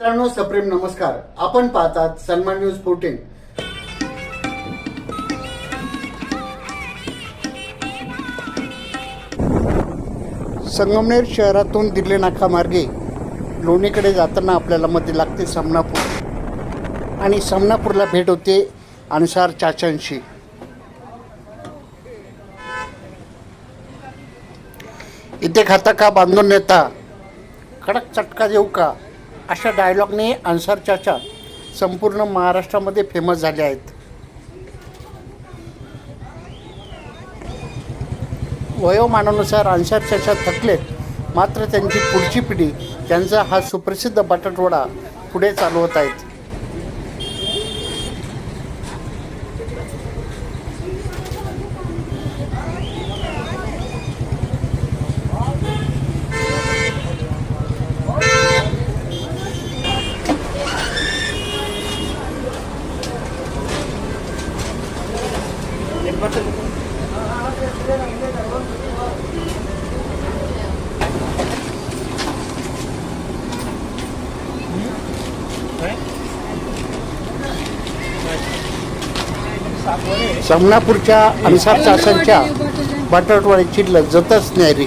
मित्रांनो सप्रेम नमस्कार. आपण पाहतात सन्मान न्यूज फोर्टीन संगमनेर शहरातून दिल्ली नाका मार्गे लोणीकडे जाताना आपल्याला मध्ये लागते समनापूर. आणि समनापूरला भेट होते अन्सार चाचांशी. इथे खाता का बांधून नेता? कडक चटका देऊ का? अशा डायलॉगने अन्सार चाचा संपूर्ण महाराष्ट्रामध्ये फेमस झाले आहेत. वयोमानानुसार अन्सार चाचा थकलेत मात्र त्यांची पुढची पिढी त्यांचा हा सुप्रसिद्ध बटाटवडा पुढे चालवत आहेत. समनापूरच्या अन्सार चाचांच्या बटाटवड्याची लज्जतच न्यारी